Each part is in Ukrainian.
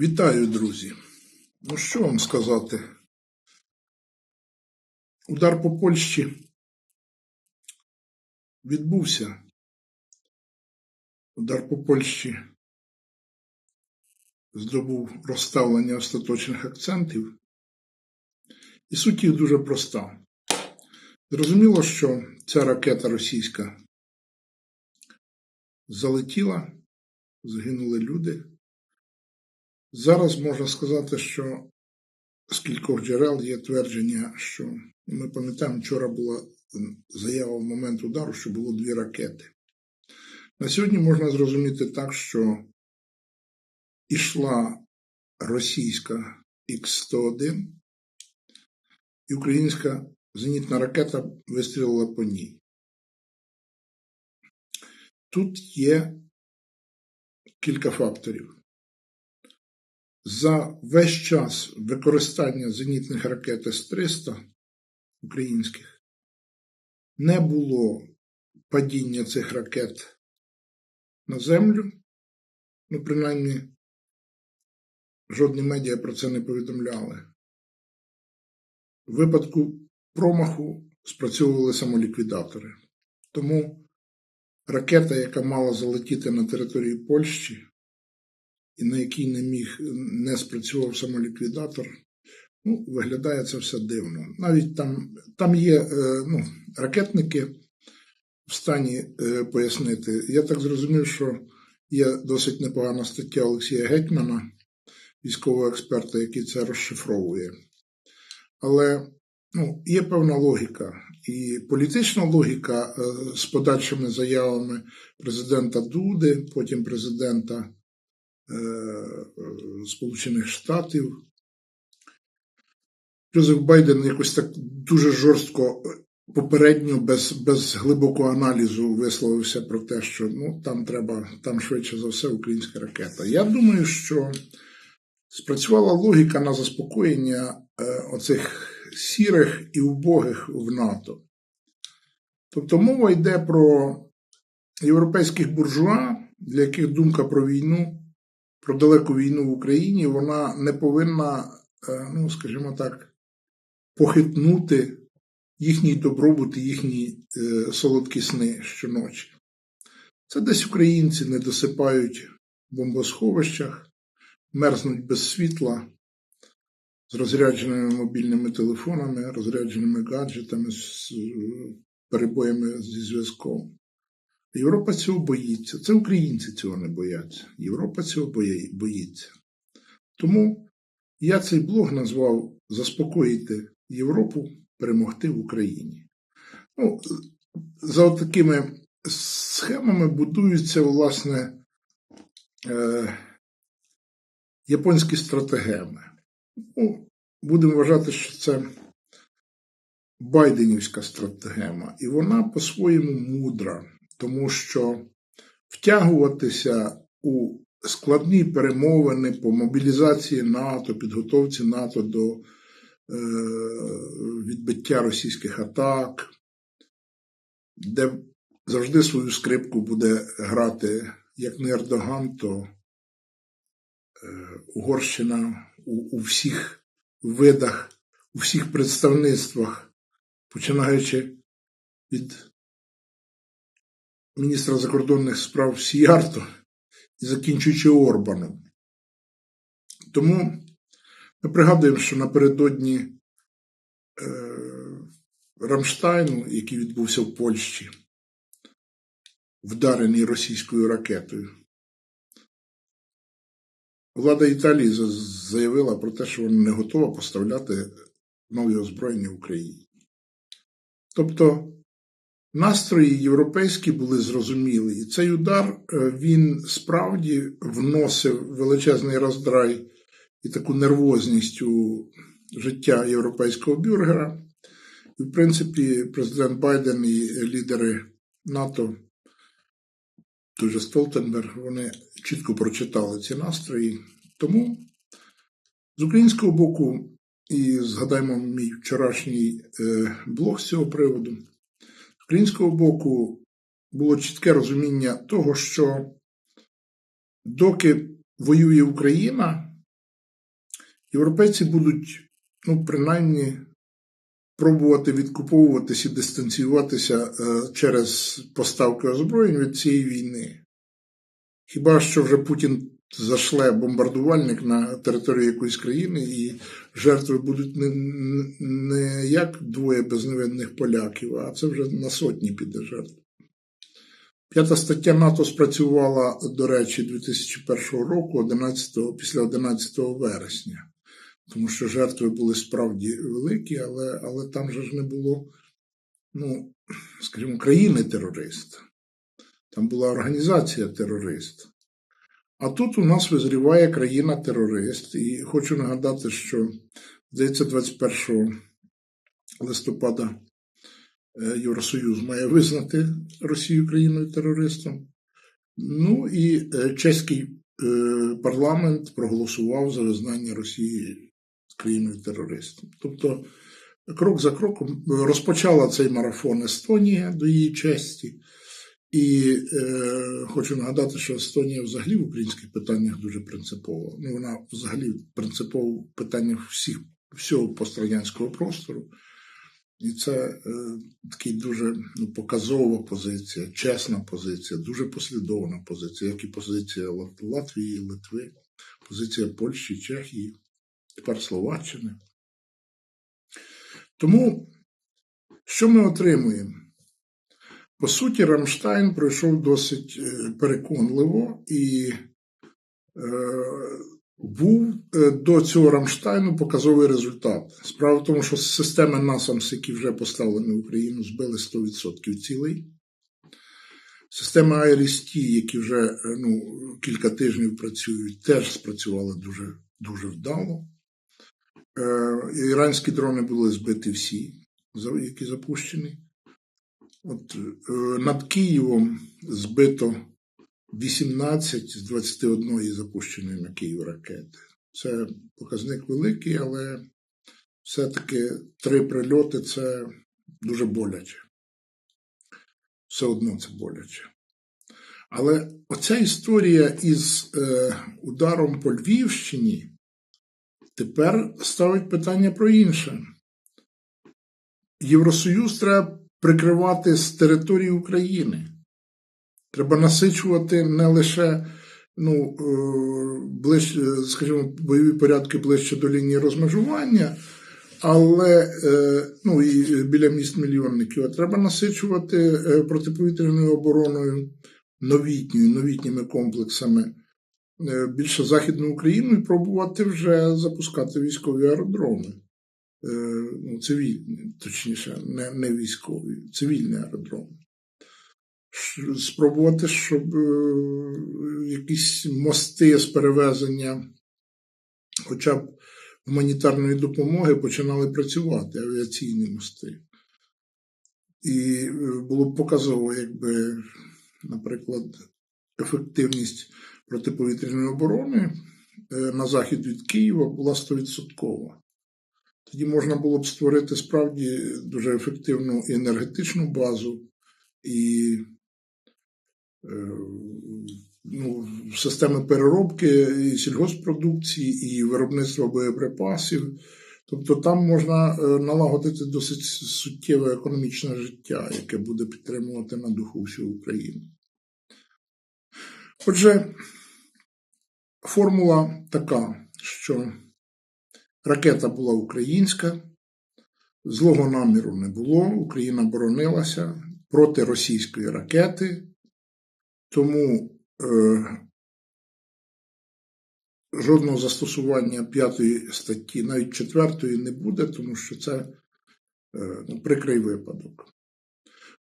Вітаю, друзі. Ну що вам сказати? Удар по Польщі відбувся. Удар по Польщі здобув розставлення остаточних акцентів. І суть їх дуже проста. Зрозуміло, що ця ракета російська залетіла, загинули люди. Зараз можна сказати, що з кількох джерел є твердження, що ми пам'ятаємо, вчора була заява в момент удару, що було дві ракети. На сьогодні можна зрозуміти так, що ішла російська Х-101 і українська зенітна ракета вистрілила по ній. Тут є кілька факторів. За весь час використання зенітних ракет С-300 українських не було падіння цих ракет на землю. Ну, принаймні, жодні медіа про це не повідомляли. В випадку промаху спрацьовували самоліквідатори. Тому ракета, яка мала залетіти на територію Польщі, і на який не міг не спрацював самоліквідатор, ну, виглядає це все дивно. Навіть там там є е, ну, ракетники в стані е, пояснити. Я так зрозумів, що є досить непогана стаття Олексія Гетьмана, військового експерта, який це розшифровує. Але ну, є певна логіка. І політична логіка е, з подальшими заявами президента Дуди, потім президента Сполучених Штатів. Джозеф Байден якось так дуже жорстко попередньо, без без глибокого аналізу висловився про те, що ну, там треба, там швидше за все українська ракета. Я думаю, що спрацювала логіка на заспокоєння е, оцих сірих і убогих в НАТО. Тобто мова йде про європейських буржуа, для яких думка про війну про далеку війну в Україні, вона не повинна, е, ну, скажімо так, похитнути їхній добробут і їхні е, солодкі сни щоночі. Це десь українці не досипають в бомбосховищах, мерзнуть без світла, з розрядженими мобільними телефонами, розрядженими гаджетами, з перебоями зі зв'язком. Європа цього боїться. Це українці цього не бояться. Європа цього боїться. Тому я цей блог назвав Заспокоїти Європу, перемогти в Україні. Ну, За такими схемами будуються, власне, е, японські стратегеми. Ну, Будемо вважати, що це Байденівська стратегема, і вона по-своєму мудра тому що втягуватися у складні перемовини по мобілізації НАТО, підготовці НАТО до е, відбиття російських атак, де завжди свою скрипку буде грати як не Ердоган, то е, Угорщина у, у всіх видах, у всіх представництвах, починаючи від міністра закордонних справ Сіярто і закінчуючи Орбаном. Тому ми пригадуємо, що напередодні е, Рамштайну, який відбувся в Польщі, вдарений російською ракетою, влада Італії заявила про те, що вона не готова поставляти нові озброєння Україні. Тобто Настрої європейські були зрозумілі, і цей удар е, він справді вносив величезний роздрай і таку нервозність у життя європейського бюргера. І, в принципі, президент Байден і лідери НАТО, той же Столтенберг, вони чітко прочитали ці настрої. Тому з українського боку, і згадаймо мій вчорашній е, блог з цього приводу українського боку було чітке розуміння того, що доки воює Україна, європейці будуть, ну, принаймні, пробувати відкуповуватись і дистанціюватися е, через поставки озброєнь від цієї війни. Хіба що вже Путін зашле бомбардувальник на територію якоїсь країни, і жертви будуть не, не як двоє безневинних поляків, а це вже на сотні піде жертв. П'ята стаття НАТО спрацювала, до речі, 2001 року, 11, після 11 вересня, тому що жертви були справді великі, але але там же ж не було, ну, скажімо, країни-терориста. Там була організація терорист. А тут у нас визріває країна-терорист. І хочу нагадати, що, здається, 21 листопада е, Євросоюз має визнати Росію країною терористом. Ну і е, чеський е, парламент проголосував за визнання Росії країною терористом. Тобто, крок за кроком розпочала цей марафон Естонія до її честі. І е, хочу нагадати, що Естонія взагалі в українських питаннях дуже принципова. Ну, вона взагалі принципова в питаннях всіх, всього пострадянського простору. І це е, такий дуже ну, показова позиція, чесна позиція, дуже послідовна позиція, як і позиція Латвії, Литви, позиція Польщі, Чехії, тепер Словаччини. Тому що ми отримуємо? По суті, Рамштайн пройшов досить е, переконливо і е, був е, до цього Рамштайну показовий результат. Справа в тому, що системи НАСАМС, які вже поставлені в Україну, збили 100% цілей. Системи IRST, які вже ну, кілька тижнів працюють, теж спрацювали дуже дуже вдало. Іранські дрони були збиті всі, які запущені. От е, над Києвом збито 18 з 21 запущеної на Київ ракети. Це показник великий, але все-таки три прильоти це дуже боляче. Все одно це боляче. Але оця історія із е, ударом по Львівщині тепер ставить питання про інше. Євросоюз треба прикривати з території України. Треба насичувати не лише ну, е, ближче, скажімо, бойові порядки ближче до лінії розмежування, але е, ну, і біля міст мільйонників, а треба насичувати е, протиповітряною обороною новітньою, новітніми комплексами. Більше Західну Україну і пробувати вже запускати військові аеродроми. Е, ну, цивільні, точніше, не не військові, цивільні аеродроми. Спробувати, щоб е, якісь мости з перевезення, хоча б гуманітарної допомоги починали працювати, авіаційні мости. І е, було б показово, якби, наприклад, ефективність протиповітряної оборони на захід від Києва була 100%. Тоді можна було б створити справді дуже ефективну енергетичну базу і е, ну, системи переробки і сільгоспродукції, і виробництва боєприпасів. Тобто там можна е, налагодити досить суттєве економічне життя, яке буде підтримувати на духу всю Україну. Отже, формула така, що Ракета була українська, злого наміру не було. Україна боронилася проти російської ракети, тому е, жодного застосування п'ятої статті, навіть четвертої, не буде, тому що це е, ну, прикрий випадок.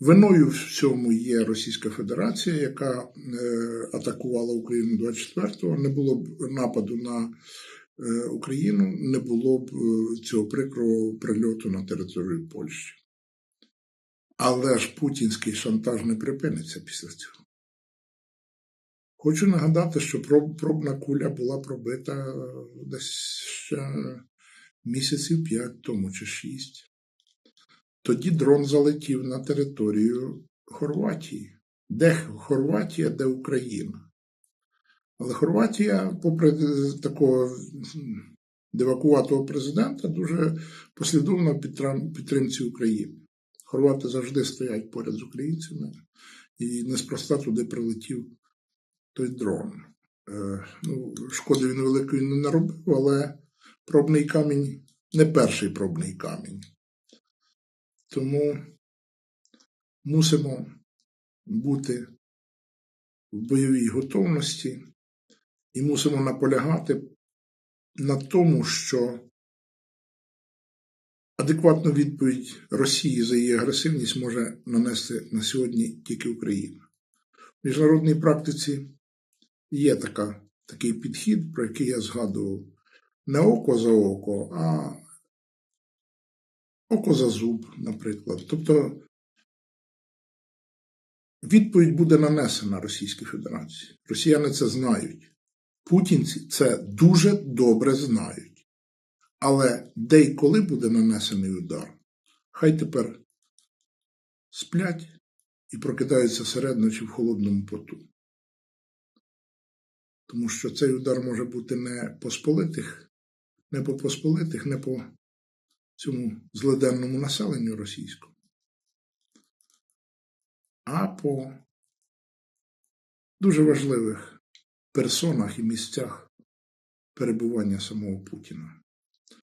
Виною в цьому є Російська Федерація, яка е, атакувала Україну 24-го. Не було б нападу на Україну не було б е, цього прикрого прильоту на територію Польщі. Але ж путінський шантаж не припиниться після цього. Хочу нагадати, що пробна куля була пробита десь ще місяців п'ять тому чи шість. Тоді дрон залетів на територію Хорватії. Де Хорватія, де Україна? Але Хорватія, попри такого девакуватого президента дуже послідовно підтримці України. Хорвати завжди стоять поряд з українцями, і неспроста туди прилетів той дрон. Е, ну, шкоди він великої не наробив, але пробний камінь не перший пробний камінь. Тому мусимо бути в бойовій готовності і мусимо наполягати на тому, що адекватну відповідь Росії за її агресивність може нанести на сьогодні тільки Україна. В міжнародній практиці є така, такий підхід, про який я згадував, не око за око, а око за зуб, наприклад. Тобто відповідь буде нанесена Російській Федерації. Росіяни це знають. Путінці це дуже добре знають. Але де і коли буде нанесений удар, хай тепер сплять і прокидаються серед ночі в холодному поту. Тому що цей удар може бути не по сполитих, не по посполитих, не по цьому злиденному населенню російському, а по дуже важливих персонах і місцях перебування самого Путіна.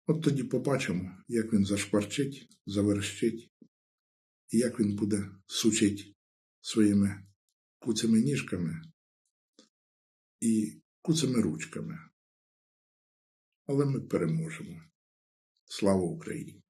От тоді побачимо, як він зашкварчить, заверщить, і як він буде сучить своїми куцими ніжками і куцими ручками. Але ми переможемо. Слава Україні!